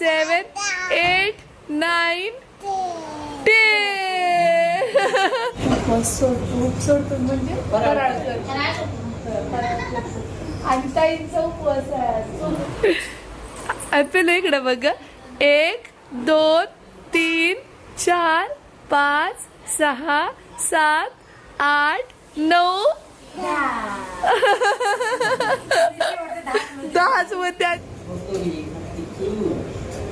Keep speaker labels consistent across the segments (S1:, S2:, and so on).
S1: सेवन eight nine ten सोडतो सोडतो म्हणजे आणि ताईंचा उपवास आहे एक दोन तीन चार पाच सहा सात आठ नऊ. दहाच होत्या.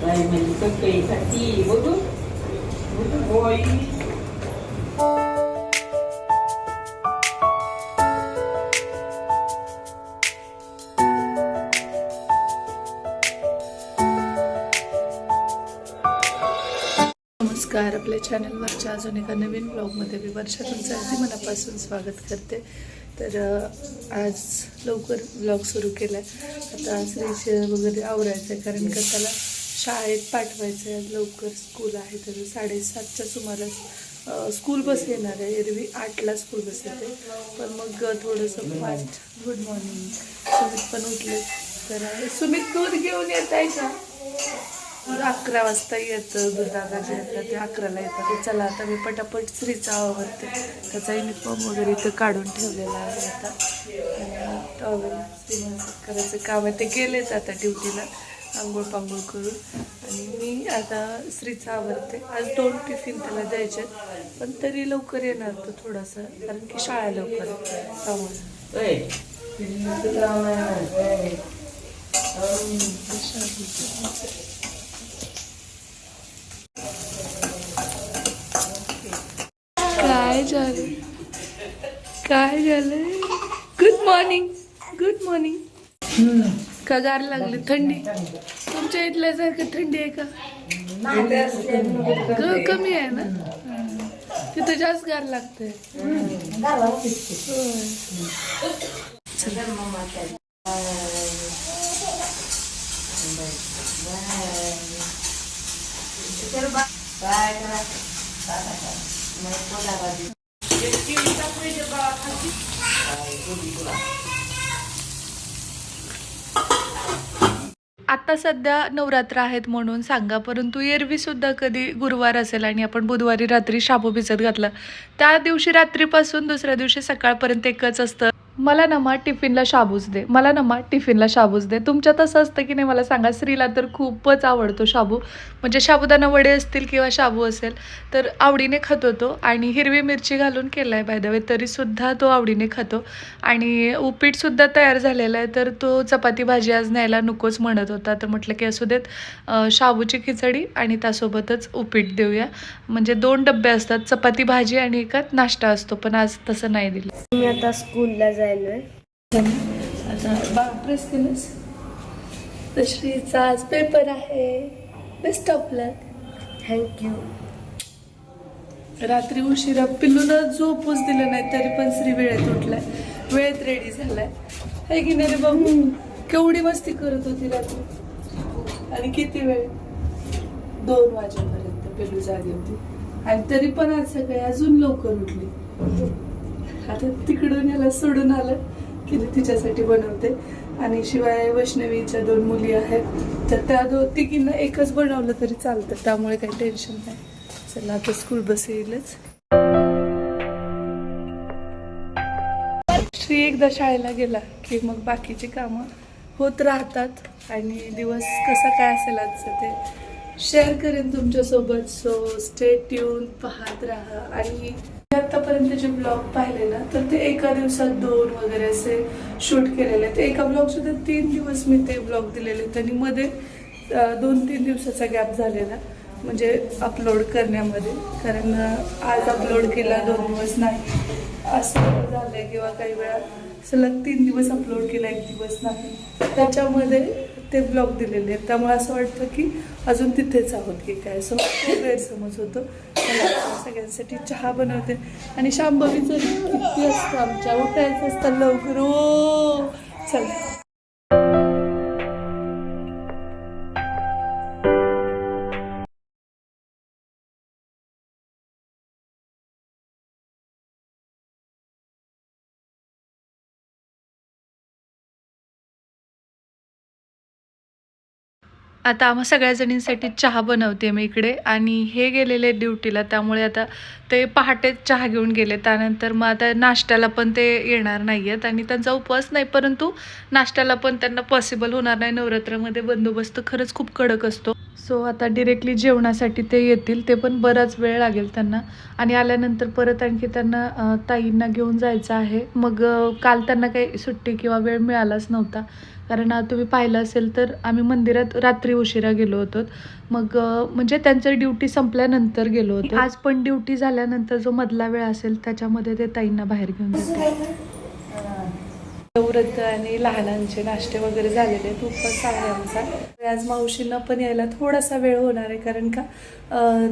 S2: Đây mình có kỳ thật chi bố bố Bố ơi
S1: नमस्कार आपल्या चॅनलवरच्या अजून एका नवीन ब्लॉगमध्ये मी वर्षा तुमचं अगदी मनापासून स्वागत करते. तर आज लवकर ब्लॉग सुरू केला आहे आता श्रीचे वगैरे आवरायचं आहे कारण का त्याला शाळेत पाठवायचं आहे लवकर स्कूल आहे तर साडेसातच्या सुमारास स्कूल बस येणार आहे. एरवी आठला स्कूल बस येते. पण मग थोडंसं फास्ट गुड मॉर्निंग सुमित पण उठले. तर सुमित दूध घेऊन येत आहे का? अकरा वाजता येतं दुधाला जे येतं ते अकराला येतं ते चला आता मी पटापट स्त्रीचा आवडते. त्याचा युनिफॉर्म वगैरे इथं काढून ठेवलेला आहे आता. आणि टॉवेल करायचं काम आहे. ते गेलेच आता ड्युटीला आंघोळ पांघोळ करून. आणि मी आता स्त्रीचा आवडते आज दोन टिफिन त्याला द्यायचे पण तरी लवकर येणार तो थोडासा कारण की शाळा लवकर. त्यामुळे. काय झालं? काय झालं? गुड मॉर्निंग गुड मॉर्निंग का गार लागली थंडी. तुमच्या इथल्यासारखं थंडी आहे का? ग- कमी आहे ना? तिथं जास्त गार लागते Thank you. आता सध्या नवरात्र आहेत म्हणून सांगा परंतु एरवी सुद्धा कधी गुरुवार असेल आणि आपण बुधवारी रात्री शाबू भिजत घातला त्या दिवशी रात्रीपासून दुसऱ्या दिवशी सकाळपर्यंत एकच असतं. मला नमा टिफिनला शाबूच दे. मला नमा टिफिनला शाबूच दे. तुमच्या तसं असतं की नाही मला सांगा स्त्रीला तर खूपच आवडतो शाबू. म्हणजे शाबुदाना वडे असतील किंवा शाबू असेल तर आवडीने खातो तो आणि हिरवी मिरची घालून केला आहे बाय तरीसुद्धा तो आवडीने खातो. आणि उपीटसुद्धा तयार झालेला आहे तर तो चपाती भाजी आज न्यायला नकोच म्हणत होता. तर म्हटलं की असू देत शाबूची खिचडी आणि त्यासोबतच उपीट देऊया. म्हणजे दोन डबे असतात चपाती भाजी आणि एकात नाश्ता असतो पण आज तसं नाही दिलं.
S3: मी आता स्कूलला
S1: आता प्रेस केलंस श्रीचा आज पेपर आहे. बेस्ट ऑफ लक
S3: थँक्यू
S1: रात्री उशिरा पिल्लूनं झोपूच दिलं नाही तरी पण श्री वेळेत उठलाय. वेळेत रेडी झालाय. है की नाही रे बाबू? केवढी मस्ती करत होती रात्री. आणि किती वेळ? दोन वाजेपर्यंत पिल्लू जागी होती. आणि तरी पण आज सकाळी अजून लवकर उठली. आता तिकडून याला सोडून आलं की मी तिच्यासाठी बनवते. आणि शिवाय वैष्णवीच्या दोन मुली आहेत. तर त्या दो तिघींना एकच बनवलं तरी चालतं. त्यामुळे काही टेन्शन नाही. चला आता स्कूल बस येईलच. श्री एकदा शाळेला गेला की मग बाकीची कामं होत राहतात. आणि दिवस कसा काय असेल आजचं ते शेअर करेन तुमच्यासोबत. सो स्टे ट्यून पाहत राहा. आणि आत्तापर्यंत जे ब्लॉग पाहिले ना तर ते एका दिवसात दोन वगैरे असे शूट केलेले आहेत. एका ब्लॉग सुद्धा तीन दिवस मी ते ब्लॉग दिलेले आहेत आणि मध्ये दोन तीन दिवसाचा गॅप झालेला म्हणजे अपलोड करण्यामध्ये. कारण आज अपलोड केला दोन दिवस नाही. असं झालंय किंवा काही वेळा सलग तीन दिवस अपलोड केला एक दिवस नाही. त्याच्यामध्ये ते ब्लॉग दिलेले आहेत. त्यामुळे असं वाटतं की अजून तिथेच आहोत की काय. असं खूप गैरसमज होतो. सगळ्यांसाठी चहा बनवते. आणि शांभवीचं किती असतं आमच्या. उठायचं असतं लवकर. ओ चला. आता आम्हा सगळ्या जणींसाठी चहा बनवते मी इकडे. आणि हे गेलेले ड्युटीला त्यामुळे आता ते पहाटे चहा घेऊन गेले. त्यानंतर मग आता नाश्त्याला पण ते येणार नाही आहेत आणि त्यांचा उपवास नाही परंतु नाश्त्याला पण त्यांना पॉसिबल होणार नाही. नवरात्रामध्ये बंदोबस्त खरंच खूप कडक असतो. सो आता डिरेक्टली जेवणासाठी ते येतील ते पण बराच वेळ लागेल त्यांना. आणि आल्यानंतर परत आणखी त्यांना ताईंना घेऊन जायचं आहे. मग काल त्यांना काही सुट्टी किंवा वेळ मिळालाच नव्हता. कारण तुम्ही पाहिलं असेल तर आम्ही मंदिरात रात्री उशिरा गेलो होतो. मग म्हणजे त्यांचं ड्युटी संपल्यानंतर गेलो होतो. आज पण ड्युटी झाल्यानंतर जो मधला वेळ असेल त्याच्यामध्ये ते ताईंना बाहेर घेऊन जातात वृद्ध आणि लहानांचे नाश्ते वगैरे झालेले आहेत उपवास आहे आमचा. आज मावशींना पण यायला थोडासा वेळ होणार आहे कारण का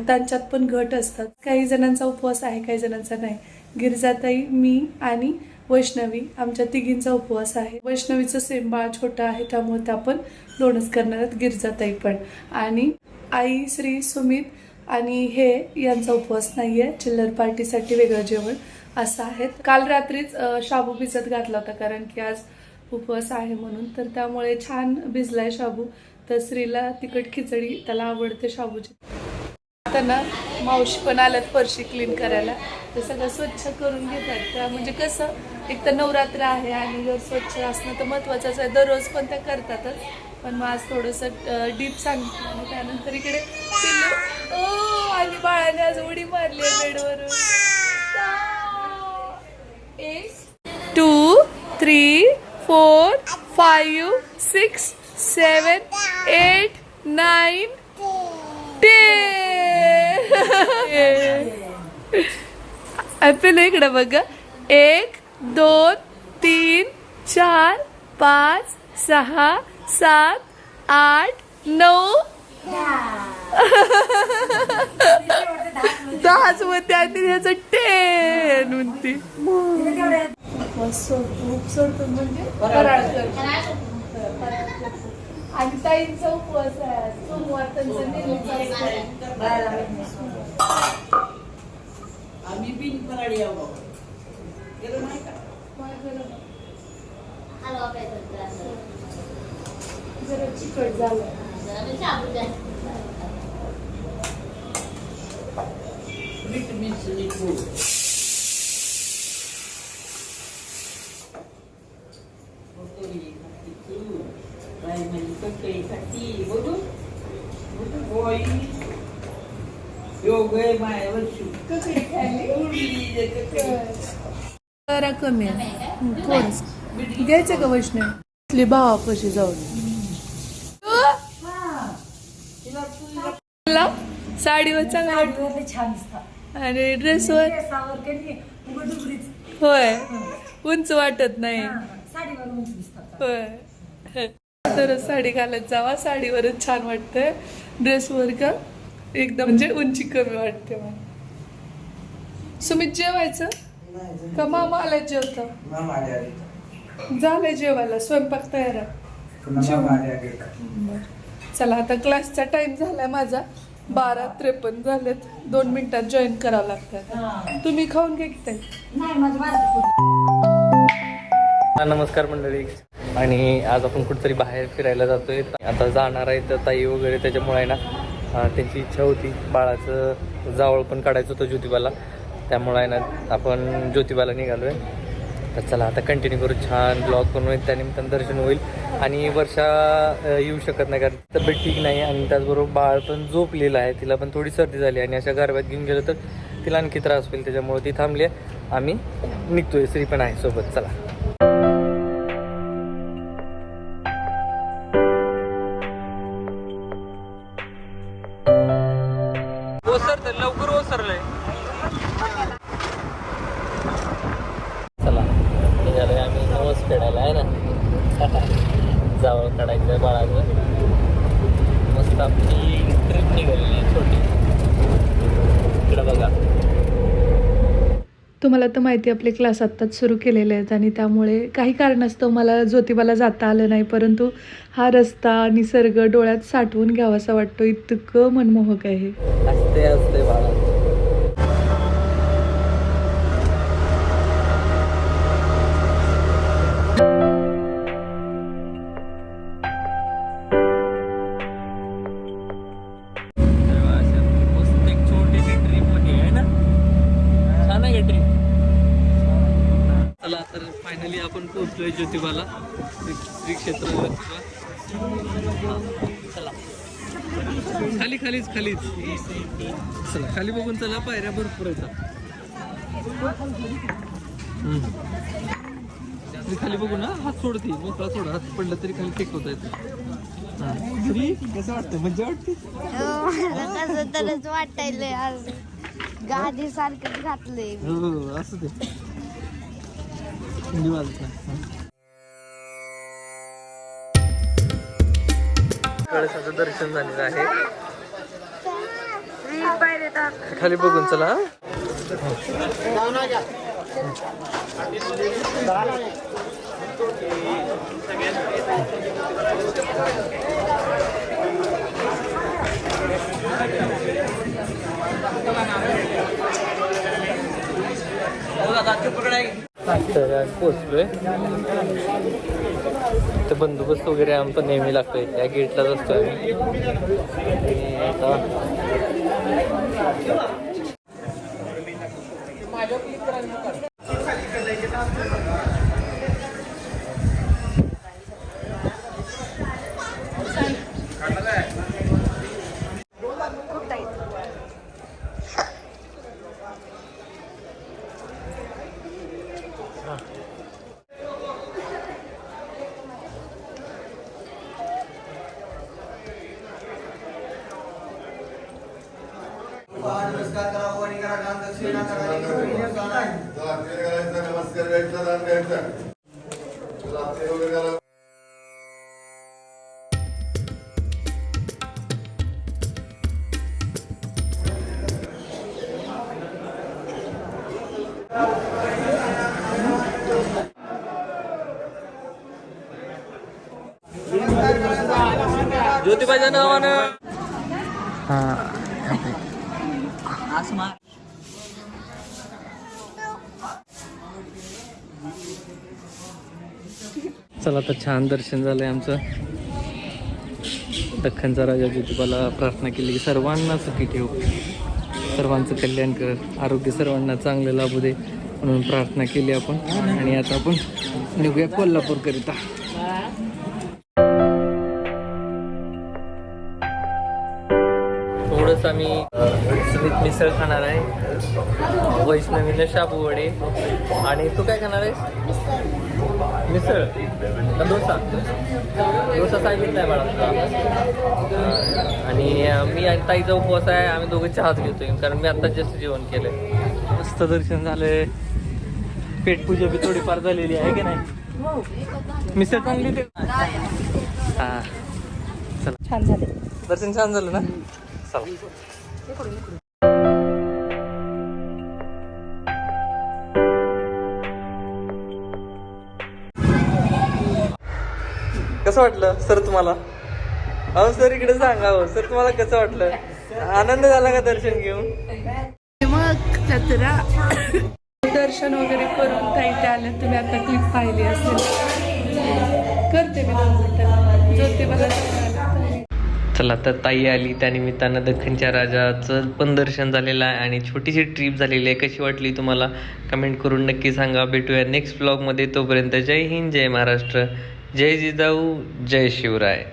S1: त्यांच्यात पण घट असतात. काही जणांचा उपवास आहे काही जणांचा नाही. गिरजाताई मी आणि वैष्णवी आमच्या तिघींचा उपवास आहे. वैष्णवीचं सेम बाळ छोटं आहे त्यामुळे त्या पण लोणच करणार आहेत गिरजाताई पण. आणि आई श्री सुमित आणि हे यांचा उपवास नाही आहे चिल्लर पार्टीसाठी वेगळं जेवण. असं आहेत. काल रात्रीच शाबू भिजत घातला होता कारण की आज उपवास आहे म्हणून. तर त्यामुळे छान भिजलाय शाबू. तर स्त्रीला तिखट खिचडी त्याला आवडते शाबूची. आता ना मावशी पण आल्यात फरशी क्लीन करायला. तर सगळं स्वच्छ करून घेतात. त्या म्हणजे कसं एक तर नवरात्र आहे आणि जर स्वच्छ असणं तर महत्त्वाचंच आहे. दररोज पण त्या करतातच. पण मग आज थोडंसं डीप सांगितलं. आणि त्यानंतर इकडे पिल्लू. ओ आणि बाळाने आज उडी मारली. Five six seven eight nine ten. Apple इकडं बघ एक दोन तीन चार पाच सहा सात आठ नऊ दहाच मध्ये आणि ह्याचं टेन म्हणते. उपवास सोडतो म्हणजे फराळ. करतो. आणि ताईंचा उपवास आहे. सोमवार त्यांचा.
S2: आम्ही बिन फराळी आहो. गेलो नाही का?
S1: जरा. चिकट झालं.
S2: मीठ मिरची
S1: जरा कमी आहे. थोडस. घ्यायचं का वैष्णव? भावापाशी जाऊन? तुला साडीवर चांगला आणि ड्रेसवर होय. उंच वाटत नाही.
S3: साडीवर
S1: होय. तरच साडी घालत जावा. साडीवरच छान वाटतंय. ड्रेसवर का? एकदम म्हणजे उंची कमी वाटते मला. सुमित जेवायचं? का मामा आला जेवतं? झालंय जेवायला स्वयंपाक तयार आहे. चला आता क्लासचा टाइम झालाय माझा. बारा त्रेपन्न झालेत. दोन मिनिटात जॉईन करावं लागतात तुम्ही खाऊन घ्या की ताई?
S4: हा, नमस्कार मंडळी. आणि आज आपण कुठेतरी बाहेर फिरायला जातोय. आता जाणार आहे तर ताई वगैरे त्याच्यामुळे आहे ना अं, त्यांची इच्छा होती. बाळाचं जावळ पण काढायचं होतं ज्योतिबाला. त्यामुळे आहे ना आपण ज्योतिबाला निघालोय. तर चला आता कंटिन्यू करू. छान ब्लॉग पण होईल त्यानिमित्तानं दर्शन होईल. आणि वर्षा येऊ शकत नाही कारण तब्येत ठीक नाही आणि त्याचबरोबर बाळ पण झोपलेलं आहे. तिला पण थोडी सर्दी झाली आणि अशा गारव्यात घेऊन गेलं तर तिला आणखी त्रास होईल. त्याच्यामुळे ती थांबली आहे. आम्ही निघतोय. श्री पण आहे सोबत. चला. ओसरत लवकर ओसरलंय चला निघालोय आम्ही नवस फेडायला आहे ना जावळ काढायचं बाळाचं मस्त आपली ट्रिप निघालेली छोटी. इकडं बघा.
S1: तुम्हाला तर माहिती आपले क्लास आत्ताच सुरू केलेले आहेत आणि त्यामुळे काही कारणास्तव मला ज्योतिबाला जाता आलं नाही परंतु हा रस्ता निसर्ग डोळ्यात साठवून घ्यावासा वाटतो. इतकं मनमोहक आहे.
S4: असते असते बाळा. पोहोचलोय ज्योतिबाला. श्री क्षेत्र चला. खाली खालीच खालीच. चला खाली बघून चला पायऱ्या भरपूर. तुम्ही खाली बघू ना हात सोडते मोकळा सोड हात पडला तरी खाली टेकवता येतो. हा. तरी कसं वाटतं? मजा वाटते
S5: कसं तरच वाटायलंय आज. गादी सारखं घातलंय
S4: हो असं ते थंडी वाजत नाही कळसाचं दर्शन झालेलं आहे. खाली बघून चला हा. तर आज पोचलोय तर बंदोबस्त वगैरे आमचा नेहमी लागतोय. या गेटलाच असतो आम्ही. आता
S6: नमस्कार द्यायचा दान
S4: ज्योतिबाच्या नावानं. हा. चला आता छान दर्शन झालं आहे आमचं. दख्खनचा राजा ज्योतिबाला प्रार्थना केली की सर्वांना सुखी ठेव. सर्वांचं कल्याण कर. आरोग्य सर्वांना चांगलं लाभू दे म्हणून प्रार्थना केली आपण. आणि आता आपण निघूया कोल्हापूरकरिता. थोडंच आम्ही विथ मिसळ खाणार आहे. वैष्णवीनं शाबू वडे. आणि तू काय खाणार आहेस? मिसळ. का डोसा? डोसा सांगितलं आहे तुला. आणि मी आणि ताईचा उपवास आहे. आम्ही दोघं चहाच घेतोय कारण मी आता जास्त जेवण केलंय. मस्त दर्शन झालंय. पेटपूजा बी थोडीफार झालेली आहे की नाही? मिसळ चांगली ते हा. चला.
S3: छान झाले
S4: दर्शन छान झालं ना? चला. कसं वाटलं सर तुम्हाला? अहो सर इकडे सांगा हो. सर तुम्हाला कसं वाटलं? आनंद झाला का दर्शन घेऊन?
S1: मग जत्रा दर्शन वगैरे करून ताई ते आलं तुम्ही आता क्लिप पाहिली असेल. करते मी दोन मिनिटं. ज्योतिबाला जाऊन आले.
S4: चला तर ताई आली. त्यानिमित्तानं दख्खनच्या राजाचं पण दर्शन झालेलं आहे आणि छोटीशी ट्रीप झालेली आहे. कशी वाटली तुम्हाला? कमेंट करून नक्की सांगा. भेटूया नेक्स्ट ब्लॉगमध्ये तोपर्यंत जय हिंद जय महाराष्ट्र. जय जिजाऊ जय शिवराय.